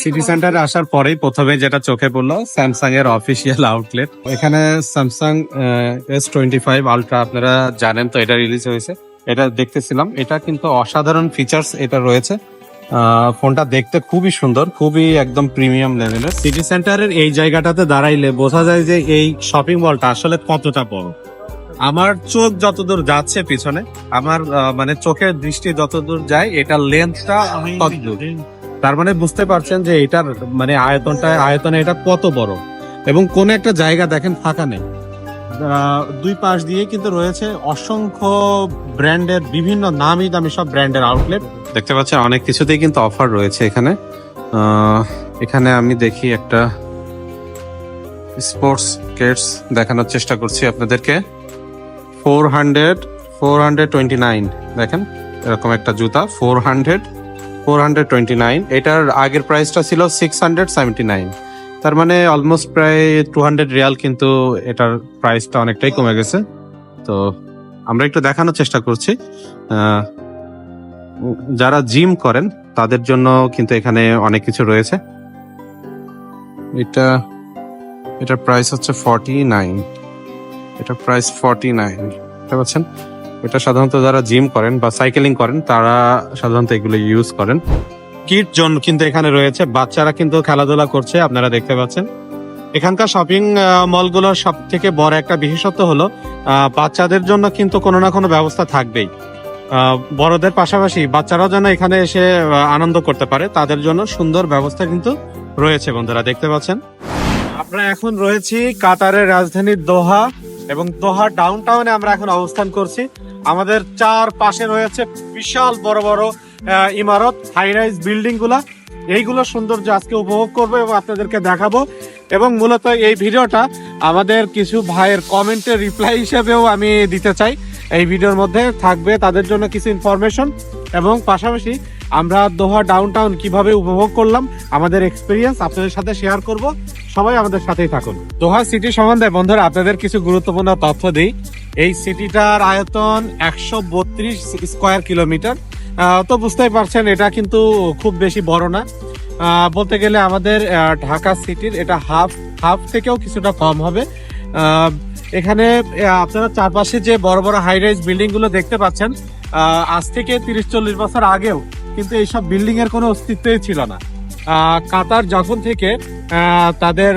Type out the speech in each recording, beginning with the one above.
City সেন্টারে আসার পরেই প্রথমে যেটা চোখে পড়ল স্যামসাং এর অফিসিয়াল আউটলেট এখানে Samsung S twenty five Ultra আপনারা জানেন তো, এটা রিলিজ হয়েছে। এটা দেখতেছিলাম। এটা কিন্তু অসাধারণ ফিচার্স এটা রয়েছে। ফোনটা দেখতে খুবই সুন্দর, খুবই একদম প্রিমিয়াম লেভেলের সিটি সেন্টারের এই জায়গাটাতে দাঁড়াইলে বোঝা যায় যে এই শপিং মলটা আসলে কতটা বড়। আমার চোখ যতদূর যাচ্ছে পিছনে, আমার মানে চোখের দৃষ্টি যতদূর যায় এটা লেন্থটা ততদূর। তার মানে বুঝতে পারছেন যে এটার মানে আয়তনটা, আয়তনে এটা কত বড়? এবং কোন একটা জায়গা দেখেন ফাঁকা নেই। দুই পাশ দিয়ে কিন্তু রয়েছে অসংখ্য ব্র্যান্ডের বিভিন্ন নামি দামি সব ব্র্যান্ডের আউটলেট। দেখতে পাচ্ছেন অনেক কিছুতেই কিন্তু অফার রয়েছে এখানে। এখানে আমি দেখি একটা স্পোর্টস কেটস দেখানোর চেষ্টা করছি আপনাদেরকে। Four hundred four hundred twenty nine, দেখেন এরকম একটা জুতা, four hundred. Four hundred twenty nine এটার আগের প্রাইসটা ছিল সিক্স হান্ড্রেড সেভেন্টি নাইন তার মানে অলমোস্ট প্রায় টু হান্ড্রেড রিয়াল কিন্তু এটার প্রাইসটা অনেকটাই কমে গেছে। তো আমরা একটু দেখানোর চেষ্টা করছি। যারা জিম করেন, তাদের জন্য কিন্তু এখানে অনেক কিছু রয়েছে। এটা, এটার প্রাইস হচ্ছে ফর্টি নাইন এটা প্রাইস ফর্টি নাইন বুঝতে পারছেন? এটা সাধারণত যারা জিম করেন বা সাইকেলিং করেন, তারা সাধারণত এগুলো ইউজ করেন। কিট জোন কিন্তু এখানে রয়েছে। বাচ্চারা কিন্তু খেলাধুলা করছে, আপনারা দেখতে পাচ্ছেন। এখানকার শপিং মলগুলোর সব থেকে বড় একটা বিশেষত্ব হলো বাচ্চাদের জন্য কিন্তু কোনো না কোনো ব্যবস্থা থাকবেই। বড়দের পাশাপাশি বাচ্চারাও যেন এখানে এসে আনন্দ করতে পারে, তাদের জন্য সুন্দর ব্যবস্থা কিন্তু রয়েছে বন্ধুরা, দেখতে পাচ্ছেন। আমরা এখন রয়েছি কাতারের রাজধানী দোহা। এবং দোহা ডাউন টাউনে আমরা এখন অবস্থান করছি। আমাদের চার পাশে রয়েছে বিশাল বড় বড় ইমারত হাই রাইজ বিল্ডিংগুলা এইগুলো সৌন্দর্য আজকে উপভোগ করব এবং আপনাদেরকে দেখাবো। এবং মূলত এই ভিডিওটা আমাদের কিছু ভাইয়ের কমেন্টের রিপ্লাই হিসেবেও আমি দিতে চাই। এই ভিডিওর মধ্যে থাকবে তাদের জন্য কিছু ইনফরমেশন এবং পাশাপাশি আমরা দোহা ডাউন টাউন কীভাবে উপভোগ করলাম, আমাদের এক্সপিরিয়েন্স আপনাদের সাথে শেয়ার করব। সবাই আমাদের সাথেই থাকুন। দোহা সিটি সম্বন্ধে বন্ধুরা, আপনাদের কিছু গুরুত্বপূর্ণ তথ্য দিই। এই সিটিটার আয়তন একশো বত্রিশ স্কোয়ার কিলোমিটার। তো বুঝতেই পারছেন, এটা কিন্তু খুব বেশি বড় না। বলতে গেলে আমাদের ঢাকা সিটির এটা হাফ হাফ থেকেও কিছুটা কম হবে। এখানে আপনারা চারপাশে যে বড় বড় হাই রাইজ বিল্ডিংগুলো দেখতে পাচ্ছেন আজ থেকে তিরিশ চল্লিশ বছর আগেও কিন্তু এইসব বিল্ডিং এর কোনো অস্তিত্বই ছিল না। কাতার যখন থেকে তাদের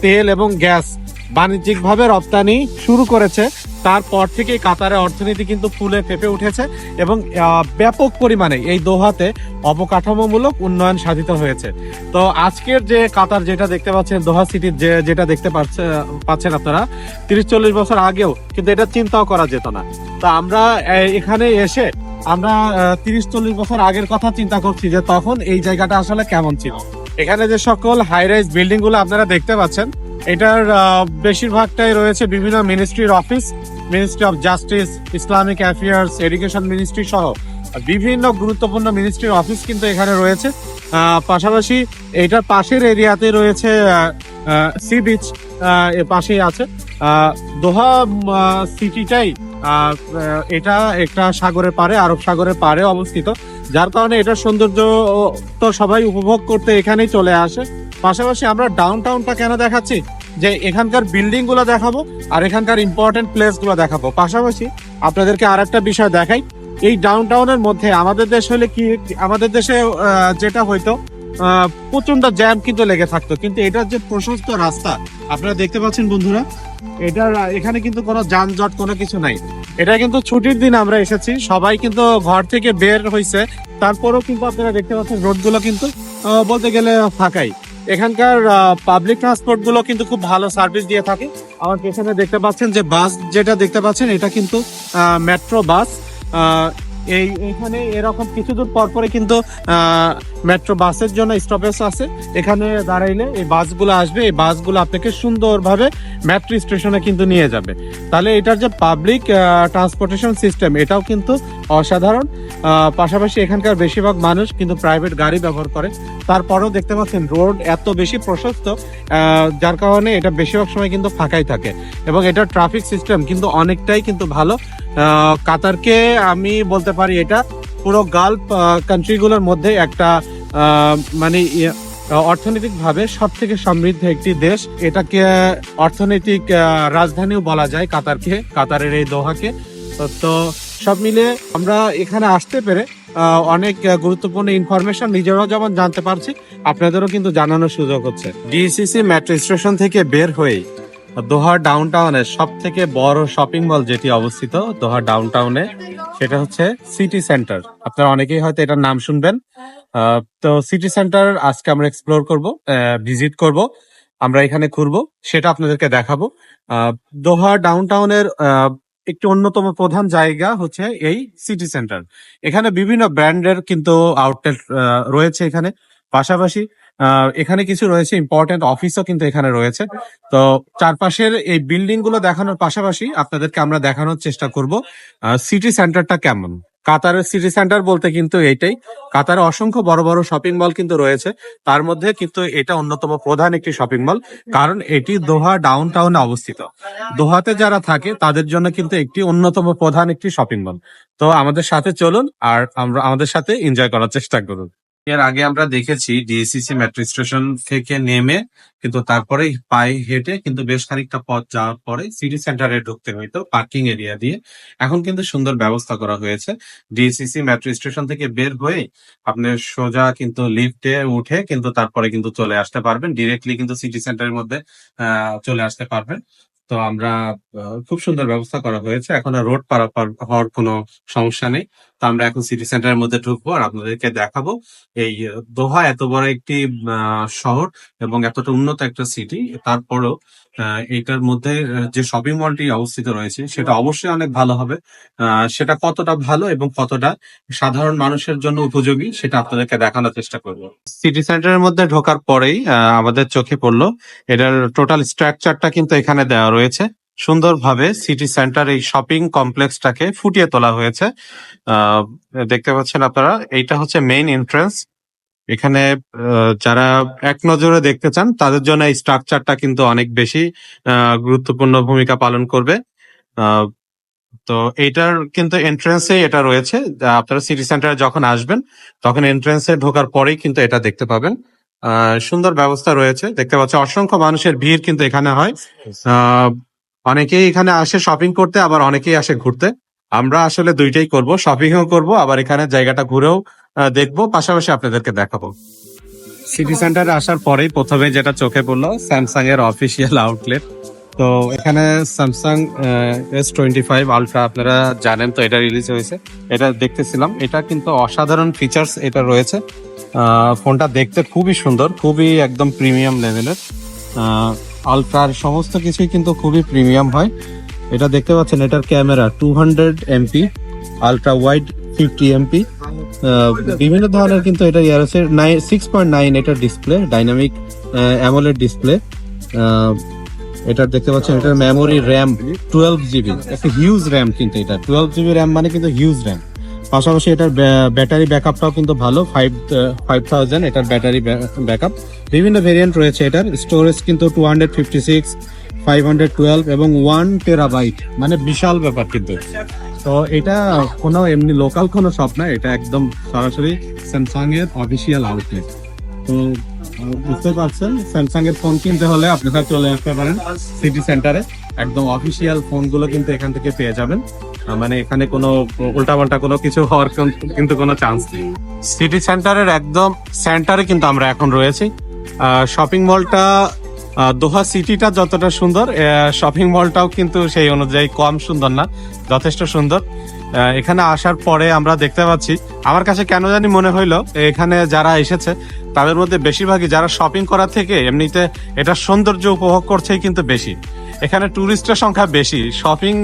তেল এবং গ্যাস বাণিজ্যিকভাবে রপ্তানি শুরু করেছে তারপর থেকে কাতারের অর্থনীতি কিন্তু ফুলে ফেপে উঠেছে এবং ব্যাপক পরিমাণে এই দোহাতে অবকাঠামোমূলক উন্নয়ন সাধিত হয়েছে। তো আজকের যে কাতার যেটা দেখতে পাচ্ছেন, দোহা সিটির যে, যেটা দেখতে পাচ্ছে, পাচ্ছেন আপনারা তিরিশ চল্লিশ বছর আগেও কিন্তু এটা চিন্তাও করা যেত না। তো আমরা এখানে এসে আমরা তিরিশ চল্লিশ বছর আগের কথা চিন্তা করছি যে তখন এই জায়গাটা আসলে কেমন ছিল। এখানে যে সকল হাই রাইজ বিল্ডিংগুলো আপনারা দেখতে পাচ্ছেন এটার বেশিরভাগটাই রয়েছে বিভিন্ন মিনিস্ট্রির office ministry of justice Islamic affairs education ministry সহ। বিভিন্ন গুরুত্বপূর্ণ মিনিস্ট্রির অফিস কিন্তু এখানে রয়েছে। পাশাপাশি এটার পাশের এরিয়াতে রয়েছে সি বিচ পাশেই আছে। দোহা সিটিটাই এটা একটা সাগরের পারে আরব সাগরের পারে অবস্থিত। যার কারণে এটার সৌন্দর্য তো সবাই উপভোগ করতে এখানেই চলে আসে। পাশাপাশি আমরা ডাউন টাউনটা কেন দেখাচ্ছি? যে এখানকার বিল্ডিংগুলো দেখাবো আর এখানকার ইম্পর্টেন্ট প্লেসগুলো দেখাবো। পাশাপাশি আপনাদেরকে আর একটা বিষয় দেখাই। এই ডাউন টাউনের মধ্যে আমাদের দেশ হলে কি আমাদের দেশে যেটা আহ, প্রচণ্ড জ্যাম কিন্তু লেগে থাকতো। কিন্তু এটার যে প্রশস্ত রাস্তা আপনারা দেখতে পাচ্ছেন বন্ধুরা আহ, এখানে কিন্তু কোনো যানজট কোনো কিছু নাই। এটা কিন্তু ছুটির দিন আমরা এসেছি। সবাই কিন্তু ঘর থেকে বের হয়েছে তারপরেও কিন্তু আপনারা দেখতে পাচ্ছেন রোডগুলো কিন্তু বলতে গেলে ফাঁকাই। এখানকার পাবলিক ট্রান্সপোর্টগুলো কিন্তু খুব ভালো সার্ভিস দিয়ে থাকে। আমার পেছনে দেখতে পাচ্ছেন যে বাস যেটা দেখতে পাচ্ছেন এটা কিন্তু মেট্রো বাস এই এখানে এরকম কিছু দূর পর পরে কিন্তু মেট্রো বাসের জন্য স্টপেজ আছে। এখানে দাঁড়াইলে এই বাসগুলো আসবে। এই বাসগুলো আপনাকে সুন্দরভাবে মেট্রো স্টেশনে কিন্তু নিয়ে যাবে। তাহলে এটার যে পাবলিক ট্রান্সপোর্টেশন সিস্টেম এটাও কিন্তু অসাধারণ। পাশাপাশি এখানকার বেশিরভাগ মানুষ কিন্তু প্রাইভেট গাড়ি ব্যবহার করে। তারপরেও দেখতে পাচ্ছেন রোড এত বেশি প্রশস্ত যার কারণে এটা বেশিরভাগ সময় কিন্তু ফাঁকাই থাকে। এবং এটা ট্রাফিক সিস্টেম কিন্তু অনেকটাই কিন্তু ভালো। কাতারকে আমি বলতে পারি এটা পুরো গাল্ফ কান্ট্রিগুলোর মধ্যে একটা মানে অর্থনৈতিকভাবে সব থেকে সমৃদ্ধ একটি দেশ। এটাকে অর্থনৈতিক রাজধানীও বলা যায় কাতারকে, কাতারের এই দোহাকে। তো সব মিলে আমরা এখানে আসতে পেরে অনেক গুরুত্বপূর্ণ ইনফরমেশন নিজেরাও যেমন জানতে পারছি, আপনাদেরও কিন্তু জানানোর সুযোগ হচ্ছে। ডিসিসি মেট্রো স্টেশন থেকে বের হয়ে দোহা ডাউন টাউনের সব থেকে বড় শপিং মল যেটি অবস্থিত, দোহা ডাউন টাউনে সেটা হচ্ছে সিটি সেন্টার আপনারা অনেকেই হয়তো এটার নাম শুনবেন। তো সিটি সেন্টার আজকে আমরা এক্সপ্লোর করব ভিজিট করব, আমরা এখানে ঘুরবো, সেটা আপনাদেরকে দেখাবো। দোহা ডাউন টাউনের একটি অন্যতম প্রধান জায়গা হচ্ছে এই সিটি সেন্টার এখানে বিভিন্ন ব্র্যান্ডের কিন্তু আউটলেট রয়েছে এখানে। পাশাপাশি এখানে কিছু রয়েছে ইম্পর্টেন্ট অফিসও কিন্তু এখানে রয়েছে। তো চারপাশের এই বিল্ডিংগুলো দেখানোর পাশাপাশি আপনাদেরকে আমরা দেখানোর চেষ্টা করব সিটি সেন্টারটা কেমন। কাতারের সিটি সেন্টার বলতে কিন্তু এইটাই। কাতারে অসংখ্য বড় বড় শপিং মল কিন্তু রয়েছে। তার মধ্যে কিন্তু এটা অন্যতম প্রধান একটি শপিং মল, কারণ এটি দোহা ডাউন টাউনে অবস্থিত। দোহাতে যারা থাকে, তাদের জন্য কিন্তু একটি অন্যতম প্রধান একটি শপিং মল। তো আমাদের সাথে চলুন আর আমরা আমাদের সাথে এনজয় করার চেষ্টা করুন। এর আগে আমরা দেখেছি ডিএসিসি মেট্রো স্টেশন থেকে নেমে, কিন্তু তারপরে পায়ে হেঁটে কিন্তু বেশ খানিকটা পথ যাওয়ার পরে সিটি সেন্টারে ঢুকতে হইতো পার্কিং এরিয়া দিয়ে। এখন কিন্তু সুন্দর ব্যবস্থা করা হয়েছে। ডিএসিসি মেট্রো স্টেশন থেকে বের হয়ে আপনি সোজা কিন্তু লিফটে উঠে কিন্তু তারপরে কিন্তু চলে আসতে পারবেন। ডিরেক্টলি কিন্তু সিটি সেন্টারের মধ্যে চলে আসতে পারবেন। তো আমরা খুব সুন্দর ব্যবস্থা করা হয়েছে। এখন আর রোড পারাপার হওয়ার কোনো সমস্যা নেই। তো আমরা এখন সিটি সেন্টারের মধ্যে ঢুকবো আর আপনাদেরকে দেখাবো এই দোহা এত বড় একটি শহর এবং এতটা উন্নত একটা সিটি তারপরেও এটার মধ্যে যে শপিং মলটি অবস্থিত রয়েছে সেটা অবশ্যই অনেক ভালো হবে। সেটা কতটা ভালো এবং কতটা সাধারণ মানুষের জন্য উপযোগী সেটা আপনাদেরকে দেখানোর চেষ্টা করব। সিটি সেন্টারের মধ্যে ঢোকার পরেই আমাদের চোখে পড়ল। এটার টোটাল স্ট্রাকচারটা কিন্তু এখানে দেওয়া রয়েছে। সুন্দরভাবে সিটি সেন্টার এই শপিং কমপ্লেক্সটাকে ফুটিয়ে তোলা হয়েছে। দেখতে পাচ্ছেন আপনারা এইটা হচ্ছে মেইন এন্ট্রান্স। এখানে যারা এক নজরে দেখতে চান তাদের জন্য এই স্ট্রাকচারটা কিন্তু অনেক বেশি গুরুত্বপূর্ণ ভূমিকা পালন করবে। তো এইটার কিন্তু এন্ট্রান্সে এটা রয়েছে। আপনারা সিটি সেন্টারে যখন আসবেন তখন এন্ট্রান্সে ঢোকার পরেই কিন্তু এটা দেখতে পাবেন। আহ, সুন্দর ব্যবস্থা রয়েছে। দেখতে পাচ্ছি অসংখ্য মানুষের ভিড় কিন্তু এখানে হয়। আহ, অনেকেই এখানে আসে শপিং করতে, আবার অনেকেই আসে ঘুরতে। আমরা আসলে দুইটাই করব শপিংও করব, আবার এখানে জায়গাটা ঘুরেও দেখব, পাশাপাশি আপনাদেরকে দেখাবো। সিটি সেন্টারে আসার পরেই প্রথমে যেটা চোখে পড়ল স্যামসাং এর অফিসিয়াল আউটলেট তো এখানে Samsung S twenty five Ultra আপনারা জানেন তো, এটা রিলিজ হয়েছে। এটা দেখতেছিলাম, এটা কিন্তু অসাধারণ ফিচার্স এটা রয়েছে। ফোনটা দেখতে খুবই সুন্দর, খুবই একদম প্রিমিয়াম লেভেলের আলট্রার সমস্ত কিছুই কিন্তু খুবই প্রিমিয়াম হয়। এটা দেখতে পাচ্ছেন, এটার camera two hundred MP ultra wide fifty MP বিভিন্ন ধরনের কিন্তু এটা ইয়ার আছে সিক্স পয়েন্ট নাইন এটার ডিসপ্লে ডাইনামিক অ্যামোলেড ডিসপ্লে এটা দেখতে পাচ্ছেন, এটার মেমোরি র্যাম টুয়েলভ জিবি একটা হিউজ র্যাম কিন্তু এটা। টুয়েলভ জিবি র্যাম মানে কিন্তু হিউজ র্যাম পাশাপাশি এটার ব্যাটারি ব্যাকআপটাও কিন্তু ভালো ফাইভ ফাইভ থাউজেন্ড এটার ব্যাটারি ব্যাকআপ। বিভিন্ন ভেরিয়েন্ট রয়েছে এটার স্টোরেজ কিন্তু two hundred fifty six five hundred twelve এবং ওয়ান টেরাবাইট মানে বিশাল ব্যাপার কিন্তু। তো এটা কোনো এমনি লোকাল কোনো শপ না, এটা একদম সরাসরি স্যামসাং এর অফিসিয়াল আউটলেট তো বুঝতে পারছেন স্যামসাং এর ফোন কিনতে হলে আপনারা চলে আসতে পারেন সিটি সেন্টারে একদম অফিসিয়াল ফোনগুলো কিন্তু এখান থেকে পেয়ে যাবেন। মানে এখানে কোনো উল্টাপাল্টা কোনো কিছু হওয়ার কিন্তু কোনো চান্স নেই। সিটি সেন্টারের একদম সেন্টারে কিন্তু আমরা এখন রয়েছি। শপিং মলটা দোহা সিটিটা যতটা সুন্দর শপিং মলটাও কিন্তু সেই অনুযায়ী কম সুন্দর না, যথেষ্ট সুন্দর। এখানে আসার পরে আমরা দেখতে পাচ্ছি, আমার কাছে কেন জানি মনে হইল, এখানে যারা এসেছে, তাদের মধ্যে বেশিরভাগই যারা শপিং করার থেকে এমনিতে এটা সৌন্দর্য উপভোগ করছেই কিন্তু বেশি। এখানে টুরিস্টের সংখ্যা বেশি। শপিং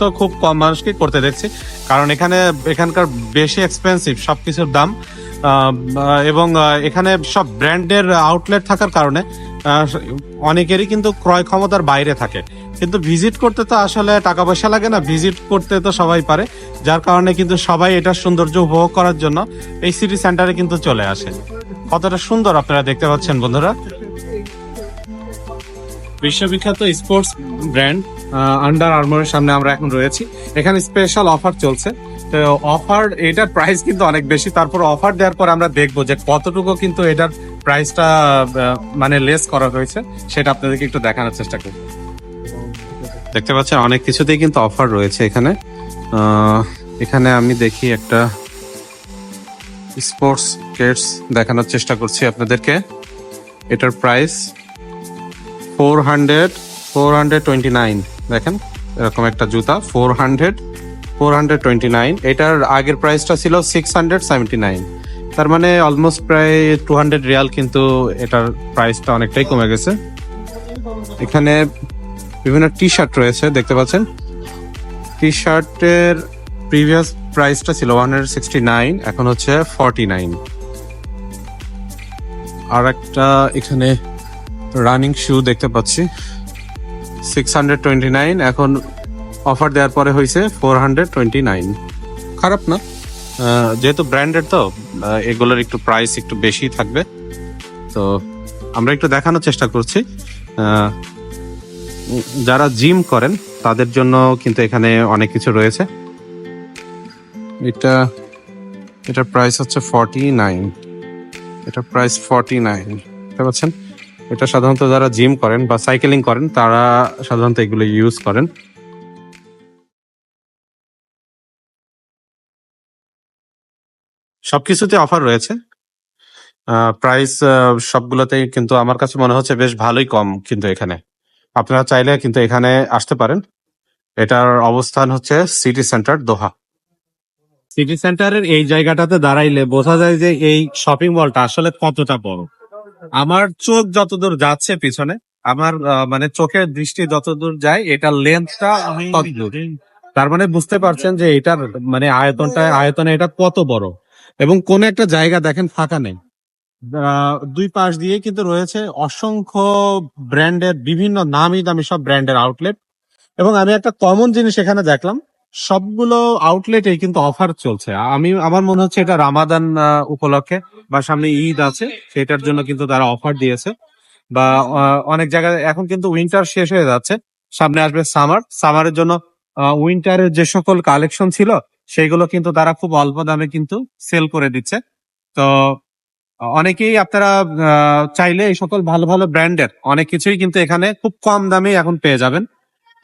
তো খুব কম মানুষকে করতে দেখছি। কারণ এখানে, এখানকার বেশি এক্সপেন্সিভ সবকিছুর দাম। এবং এখানে সব ব্র্যান্ডের আউটলেট থাকার কারণে অনেকেরই কিন্তু ক্রয় ক্ষমতার বাইরে থাকে। কিন্তু ভিজিট করতে তো আসলে টাকা পয়সা লাগে না ভিজিট করতে তো সবাই পারে। যার কারণে কিন্তু সবাই এটার সৌন্দর্য উপভোগ করার জন্য এই সিটি সেন্টারে কিন্তু চলে আসে। কতটা সুন্দর আপনারা দেখতে পাচ্ছেন বন্ধুরা। বিশ্ববিখ্যাত স্পোর্টস ব্র্যান্ড আন্ডার আর্মোরের সামনে আমরা এখন রয়েছি। এখানে স্পেশাল অফার চলছে। তো অফার এটার প্রাইস কিন্তু অনেক বেশি। তারপর অফার দেওয়ার পর আমরা দেখব যে কতটুকু কিন্তু এটার প্রাইসটা মানে লেস করা হয়েছে। সেটা আপনাদেরকে একটু দেখানোর চেষ্টা করব দেখতে পাচ্ছেন, অনেক কিছুতেই কিন্তু অফার রয়েছে এখানে। এখানে আমি দেখি একটা স্পোর্টস কেটস দেখানোর চেষ্টা করছি আপনাদেরকে। এটার price four hundred four hundred twenty nine. দেখেন, এরকম একটা জুতা, four hundred four hundred twenty nine. এটার আগের প্রাইসটা ছিল সিক্স হান্ড্রেড সেভেন্টি নাইন। তার মানে অলমোস্ট প্রায় টু হান্ড্রেড রিয়াল কিন্তু এটার প্রাইসটা অনেকটাই কমে গেছে। এখানে বিভিন্ন টি শার্ট রয়েছে, দেখতে পাচ্ছেন? টি শার্টের প্রিভিয়াস প্রাইসটা ছিল ওয়ান হান্ড্রেড সিক্সটি নাইন এখন হচ্ছে ফর্টি নাইন আর একটা এখানে রানিং শু দেখতে পাচ্ছি। সিক্স হান্ড্রেড টোয়েন্টি নাইন এখন অফার দেওয়ার পরে হয়েছে ফোর হান্ড্রেড টোয়েন্টি নাইন খারাপ না। যেহেতু ব্র্যান্ডেড তো এগুলোর একটু প্রাইস একটু বেশি থাকবে। তো আমরা একটু দেখানোর চেষ্টা করছি। যারা জিম করেন, তাদের জন্য কিন্তু এখানে অনেক কিছু রয়েছে। এটা, এটার প্রাইস হচ্ছে ফর্টি নাইন এটার প্রাইস ফর্টি নাইন বুঝতে পারছেন এটা সাধারণত যারা জিম করেন বা সাইকেলিং করেন, তারা সাধারণত এগুলো ইউজ করেন। সবকিছুতে অফার রয়েছে। প্রাইস সবগুলোতেই কিন্তু আমার কাছে মনে হচ্ছে বেশ ভালোই কম কিন্তু এখানে। আপনারা চাইলে কিন্তু এখানে আসতে পারেন। এটার অবস্থান হচ্ছে সিটি সেন্টার দোহা সিটি সেন্টারের এই জায়গাটাতে দাঁড়াইলে বোঝা যায় যে এই শপিং মলটা আসলে কতটা বড়। আমার চোখ যতদূর যাচ্ছে পিছনে আমার মানে চোখের দৃষ্টি যতদূর যায় এটার লেন্থটা ততদূর। তার মানে বুঝতে পারছেন যে এটার মানে আয়তনটা আয়তনে এটা কত বড়? এবং কোন একটা জায়গা দেখেন ফাঁকা নেই। দুই পাশ দিয়ে কিন্তু রয়েছে অসংখ্য ব্র্যান্ডের বিভিন্ন নামি দামি সব ব্র্যান্ডের আউটলেট এবং আমি একটা কমন জিনিস এখানে দেখলাম সবগুলো আউটলেটে কিন্তু অফার চলছে। আমি, আমার মনে হচ্ছে এটা রামাদান উপলক্ষে বা সামনে ঈদ আছে, সেটার জন্য কিন্তু তারা অফার দিয়েছে। বা অনেক জায়গায় এখন কিন্তু উইন্টার শেষ হয়ে যাচ্ছে। সামনে আসবে সামার সামারের জন্য উইন্টারের যে সকল কালেকশন ছিল সেগুলো কিন্তু তারা খুব অল্প দামে কিন্তু সেল করে দিচ্ছে। তো, অনেকেই আপনারা চাইলে এই সকল ভালো ভালো ব্র্যান্ডের অনেক কিছুই কিন্তু এখানে খুব কম দামে এখন পেয়ে যাবেন।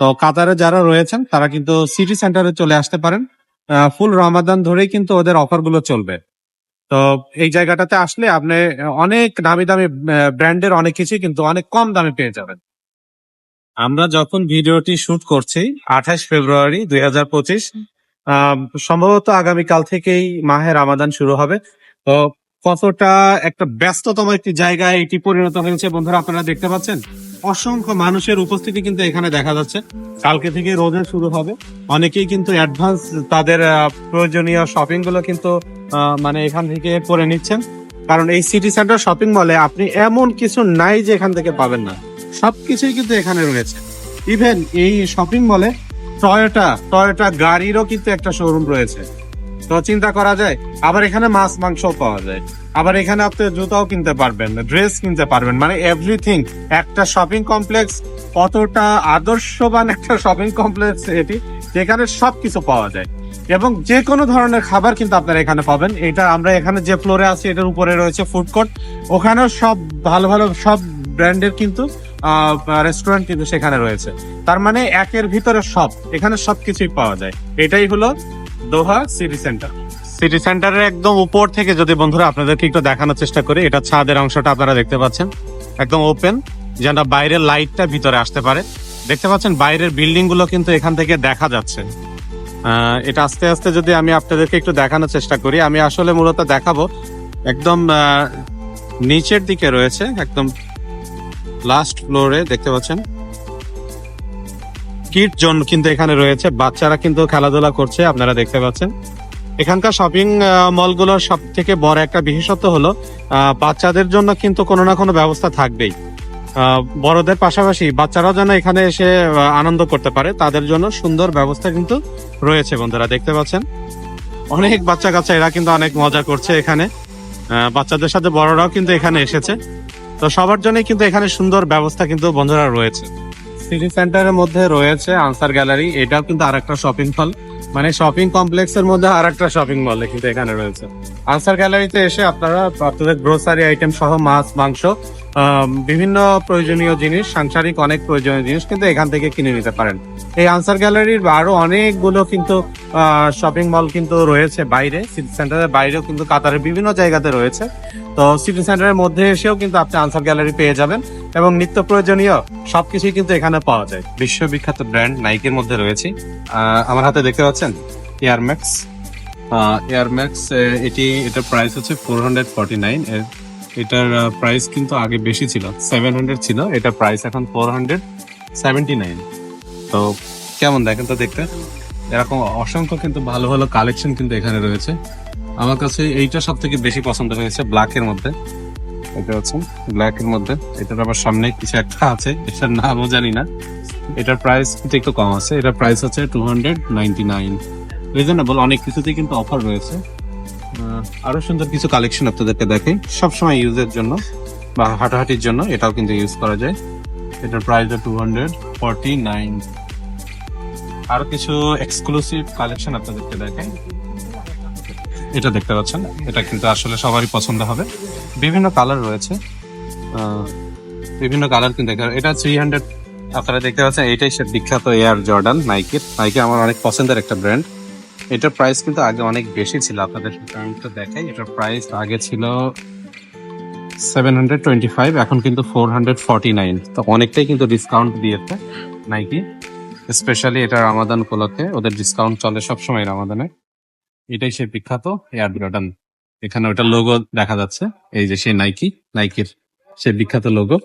তো কাতারে যারা রয়েছেন, তারা কিন্তু সিটি সেন্টারে চলে আসতে পারেন। ফুল রমাদান ধরেই কিন্তু ওদের অফারগুলো চলবে। তো এই জায়গাটাতে আসলে আপনি অনেক দামি দামি ব্র্যান্ডের অনেক কিছুই কিন্তু অনেক কম দামে পেয়ে যাবেন। আমরা যখন ভিডিওটি শুট করছি, আঠাশ ফেব্রুয়ারি দুই হাজার পঁচিশ সম্ভবত আগামীকাল থেকেই মাহের রামাদান শুরু হবে। তো কতটা একটা ব্যস্ততম একটি জায়গায় এটি পরিণত হয়েছে, বন্ধুরা আপনারা দেখতে পাচ্ছেন। অসংখ্য মানুষের উপস্থিতি কিন্তু এখানে দেখা যাচ্ছে। কালকে থেকে রোজা শুরু হবে। অনেকেই কিন্তু অ্যাডভান্স তাদের প্রয়োজনীয় শপিংগুলো কিন্তু মানে এখান থেকে করে নিচ্ছেন। কারণ এই সিটি সেন্টার শপিং মলে আপনি এমন কিছু নাই যে এখান থেকে পাবেন না। সবকিছুই কিন্তু এখানে রয়েছে। ইভেন এই শপিং মলে টয়োটা টয়োটা গাড়িরও কিন্তু একটা শোরুম রয়েছে। চিন্তা করা যায়, আবার এখানে মাছ মাংস পাওয়া যায়। আবার এখানে আপনি জুতাও কিনতে পারবেন, ড্রেস কিনতে পারবেন মানে এভরিথিং একটা শপিং কমপ্লেক্স কতটা আদর্শবান একটা শপিং কমপ্লেক্স এটি, যেখানে সবকিছু পাওয়া যায়। এবং যে কোনো ধরনের খাবার কিন্তু আপনারা এখানে পাবেন। এটা আমরা এখানে যে ফ্লোরে আছি, এটার উপরে রয়েছে ফুড কোর্ট ওখানেও সব ভালো ভালো সব ব্র্যান্ডের কিন্তু রেস্টুরেন্ট কিন্তু সেখানে রয়েছে। তার মানে একের ভিতরে সব, এখানে সবকিছুই পাওয়া যায়। এটাই হলো দোহা সিটি সেন্টার সিটি সেন্টারের একদম উপর থেকে যদি বন্ধুরা আপনাদেরকে একটু দেখানোর চেষ্টা করি, এটা ছাদের অংশটা আপনারা দেখতে পাচ্ছেন। একদম ওপেন যেন বাইরের লাইটটা ভিতরে আসতে পারে। দেখতে পাচ্ছেন বাইরের বিল্ডিংগুলো কিন্তু এখান থেকে দেখা যাচ্ছে। এটা আস্তে আস্তে যদি আমি আপনাদেরকে একটু দেখানোর চেষ্টা করি, আমি আসলে মূলত দেখাবো, একদম নিচের দিকে রয়েছে, একদম লাস্ট ফ্লোরে দেখতে পাচ্ছেন। কিট জোন কিন্তু এখানে রয়েছে। বাচ্চারা কিন্তু খেলাধুলা করছে, আপনারা দেখতে পাচ্ছেন। এখানকার শপিং মলগুলোর সব থেকে বড় একটা বিশেষত্ব হলো বাচ্চাদের জন্য কিন্তু কোনো না কোনো ব্যবস্থা থাকবেই। বড়দের পাশাপাশি বাচ্চারাও যেন এখানে এসে আনন্দ করতে পারে, তাদের জন্য সুন্দর ব্যবস্থা কিন্তু রয়েছে বন্ধুরা, দেখতে পাচ্ছেন? অনেক বাচ্চা কাচ্চা এরা কিন্তু অনেক মজা করছে এখানে। বাচ্চাদের সাথে বড়রাও কিন্তু এখানে এসেছে। তো সবার জন্যই কিন্তু এখানে সুন্দর ব্যবস্থা কিন্তু বন্ধুরা রয়েছে। সিটি সেন্টারের মধ্যে রয়েছে আনসার গ্যালারি। এটাও কিন্তু আর একটা শপিং মল মানে শপিং কমপ্লেক্সের মধ্যে আর একটা শপিং মল কিন্তু এখানে রয়েছে। আনসার গ্যালারিতে এসে আপনারা আপনাদের গ্রোসারি আইটেম সহ মাছ, মাংস বিভিন্ন প্রয়োজনীয় জিনিস, সাংসারিক অনেক প্রয়োজনীয় জিনিস কিন্তু এখান থেকে কিনে নিতে পারেন। এই আনসার গ্যালারির আরও অনেকগুলো কিন্তু শপিং মল কিন্তু রয়েছে বাইরে সিটি সেন্টারের বাইরেও কিন্তু কাতারের বিভিন্ন জায়গাতে রয়েছে। তো সিটি সেন্টারের মধ্যে এসেও কিন্তু আপনি আনসার গ্যালারি পেয়ে যাবেন এবং নিত্য প্রয়োজনীয় সবকিছুই কিন্তু এখানে পাওয়া যায়। বিশ্ববিখ্যাত ব্র্যান্ড নাইকের মধ্যে রয়েছে। আমার হাতে দেখতে পাচ্ছেন এয়ার ম্যাক্স এয়ার ম্যাক্স এটি, এটার প্রাইস হচ্ছে ফোর হান্ড্রেড ফর্টি নাইন এটার প্রাইস কিন্তু আগে বেশি ছিল। সেভেন হান্ড্রেড ছিল এটার প্রাইস এখন ফোর হান্ড্রেড সেভেন্টি নাইন তো কেমন দেখেন তো দেখতে? এরকম অসংখ্য কিন্তু ভালো ভালো কালেকশন কিন্তু এখানে রয়েছে। আমার কাছে এইটা সব থেকে বেশি পছন্দ হয়েছে ব্ল্যাকের মধ্যে। এটা হচ্ছে ব্ল্যাকের মধ্যে। এটার আবার সামনে কিছু একটা আছে, এটার নামও জানি না। এটার প্রাইস কিন্তু একটু কম আছে। এটার প্রাইস হচ্ছে two hundred ninety nine reasonable অনেক কিছুতেই কিন্তু অফার রয়েছে। আরও সুন্দর কিছু কালেকশন আপনাদেরকে দেখাই। সবসময় ইউজের জন্য বা হাঁটাহাঁটির জন্য এটাও কিন্তু ইউজ করা যায়। এটার price two hundred forty nine আরও কিছু এক্সক্লুসিভ কালেকশন আপনাদেরকে দেখাই। এটা দেখতে পাচ্ছেন, এটা কিন্তু আসলে সবারই পছন্দ হবে। বিভিন্ন কালার রয়েছে। বিভিন্ন কালার কিন্তু এটা থ্রি হান্ড্রেড আপনারা দেখতে পাচ্ছেন এটাই সে বিখ্যাত এয়ার জর্ডান নাইকের নাইকে আমার অনেক পছন্দের একটা ব্র্যান্ড এটার প্রাইস কিন্তু আগে অনেক বেশি ছিল। আপনাদের একটু দেখাই। এটার প্রাইস আগে ছিল সেভেন হান্ড্রেড টোয়েন্টি ফাইভ এখন কিন্তু ফোর হান্ড্রেড ফর্টি নাইন তো অনেকটাই কিন্তু ডিসকাউন্ট দিয়েছে নাইকি স্পেশালি এটা রামাদান উপলক্ষে ওদের ডিসকাউন্ট চলে সবসময় রামাদানে এটাই সেই বিখ্যাত এয়ার জর্ডান এখানে ওটা লোগো দেখা যাচ্ছে। এই যে সেই নাইকি নাইকির সেই বিখ্যাত লোগো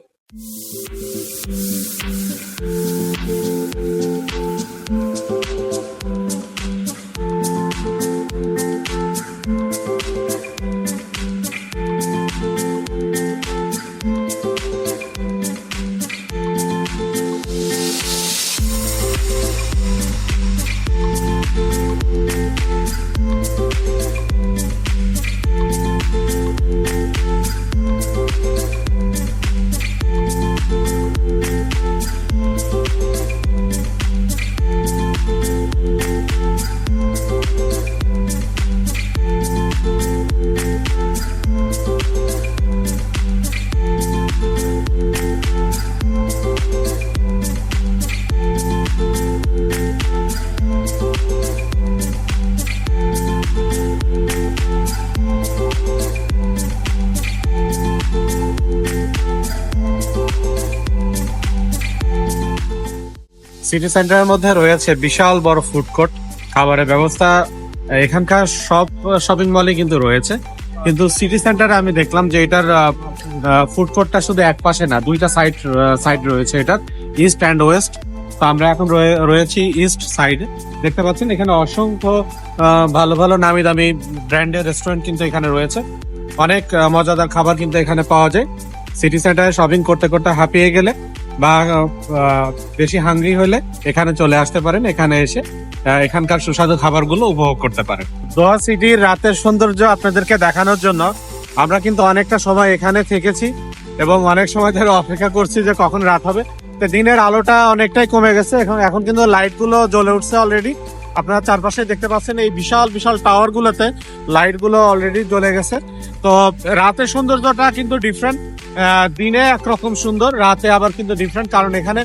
সিটি সেন্টারের মধ্যে রয়েছে বিশাল বড় ফুড কোর্ট। খাবারের ব্যবস্থা, এখানকার সব, শপিং মলে কিন্তু রয়েছে। কিন্তু সিটি সেন্টারে আমি দেখলাম যে এটার ফুড কোর্টটা শুধু এক পাশে না, দুইটা সাইড সাইড রয়েছে এটার, ইস্ট অ্যান্ড ওয়েস্ট। তো আমরা এখন রয়ে- রয়েছি ইস্ট সাইডে। দেখতে পাচ্ছেন এখানে অসংখ্য ভালো ভালো নামি দামি ব্র্যান্ডের রেস্টুরেন্ট কিন্তু এখানে রয়েছে। অনেক মজাদার খাবার কিন্তু এখানে পাওয়া যায়। সিটি সেন্টারে শপিং করতে করতে হাঁপিয়ে গেলে বা বেশি হাঙ্গি হলে এখানে চলে আসতে পারেন, এখানে এসে এখানকার সুস্বাদু খাবারগুলো উপভোগ করতে পারেন। দোয়া সিটির রাতের সৌন্দর্য আপনাদেরকে দেখানোর জন্য আমরা কিন্তু অনেকটা সময় এখানে থেকেছি এবং অনেক সময় ধরে অপেক্ষা করছি যে কখন রাত হবে। তো দিনের আলোটা অনেকটাই কমে গেছে, এখন এখন কিন্তু লাইটগুলো জ্বলে উঠছে অলরেডি আপনারা চারপাশে দেখতে পাচ্ছেন এই বিশাল বিশাল টাওয়ার গুলোতে লাইটগুলো অলরেডি জ্বলে গেছে। তো রাতের সৌন্দর্যটা কিন্তু ডিফারেন্ট দিনে একরকম সুন্দর, রাতে আবার কিন্তু ডিফারেন্ট কারণ এখানে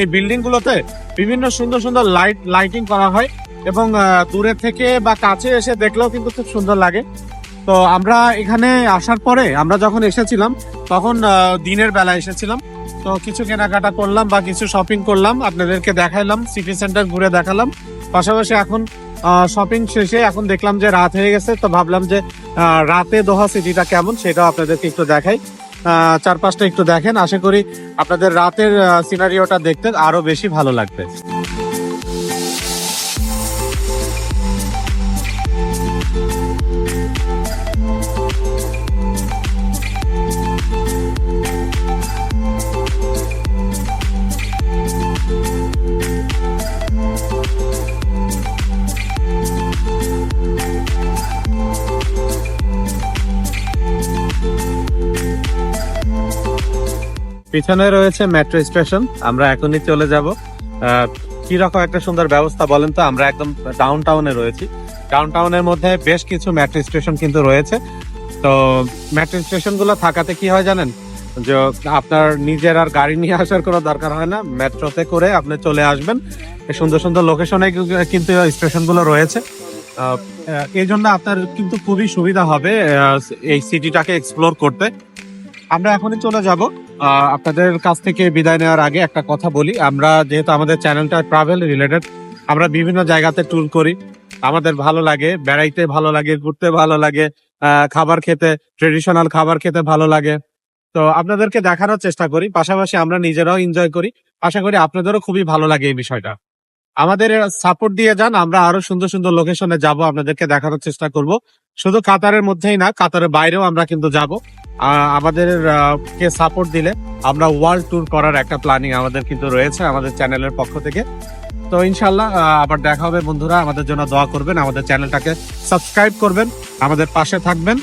এই বিল্ডিং গুলোতে বিভিন্ন সুন্দর সুন্দর লাইট লাইটিং করা হয় এবং দূরে থেকে বা কাছে এসে দেখলেও কিন্তু খুব সুন্দর লাগে। তো আমরা এখানে আসার পরে আমরা যখন এসেছিলাম, তখন দিনের বেলা এসেছিলাম। তো কিছু কেনাকাটা করলাম বা কিছু শপিং করলাম, আপনাদেরকে দেখাইলাম সিটি সেন্টার ঘুরে দেখালাম। পাশাপাশি এখন শপিং শেষে এখন দেখলাম যে রাত হয়ে গেছে, তো ভাবলাম যে রাতে দোহা সিটিটা কেমন সেটাও আপনাদেরকে একটু দেখাই। চারপাশটা একটু দেখেন, আশা করি আপনাদের রাতের সিনারিওটা দেখতে আরও বেশি ভালো লাগবে। পিছনে রয়েছে মেট্রো স্টেশন আমরা এখনই চলে যাব। কীরকম একটা সুন্দর ব্যবস্থা বলেন তো? আমরা একদম ডাউন টাউনে রয়েছি। ডাউন টাউনের মধ্যে বেশ কিছু মেট্রো স্টেশন কিন্তু রয়েছে। তো মেট্রো স্টেশনগুলো থাকাতে কি হয় জানেন? যে আপনার নিজের আর গাড়ি নিয়ে আসার কোনো দরকার হয় না। মেট্রোতে করে আপনি চলে আসবেন। সুন্দর সুন্দর লোকেশনে কিন্তু স্টেশনগুলো রয়েছে। এই জন্য আপনার কিন্তু খুবই সুবিধা হবে এই সিটিটাকে এক্সপ্লোর করতে। আমরা এখনই চলে যাব। আপনাদের কাছ থেকে বিদায় নেওয়ার আগে একটা কথা বলি। আমরা যেহেতু আমাদের চ্যানেলটা ট্রাভেল রিলেটেড আমরা বিভিন্ন জায়গাতে ট্যুর করি। আমাদের ভালো লাগে, বেড়াইতে ভালো লাগে, ঘুরতে ভালো লাগে খাবার খেতে ট্রেডিশনাল খাবার খেতে ভালো লাগে। তো আপনাদেরকে দেখানোর চেষ্টা করি, পাশাপাশি আমরা নিজেরাও এনজয় করি। আশা করি আপনাদেরও খুবই ভালো লাগে এই বিষয়টা। আমাদের সাপোর্ট দিয়ে যান, আমরা আরও সুন্দর সুন্দর লোকেশনে যাব, আপনাদেরকে দেখানোর চেষ্টা করব। শুধু কাতারের মধ্যেই না, কাতারের বাইরেও আমরা কিন্তু যাব। আমাদের কে সাপোর্ট দিলে আমরা ওয়ার্ল্ড ট্যুর করার একটা প্ল্যানিং আমাদের কিন্তু রয়েছে আমাদের চ্যানেলের পক্ষ থেকে। তো ইনশাল্লাহ আবার দেখা হবে বন্ধুরা, আমাদের জন্য দোয়া করবেন, আমাদের চ্যানেলটাকে সাবস্ক্রাইব করবেন, আমাদের পাশে থাকবেন।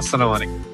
আসসালামু আলাইকুম।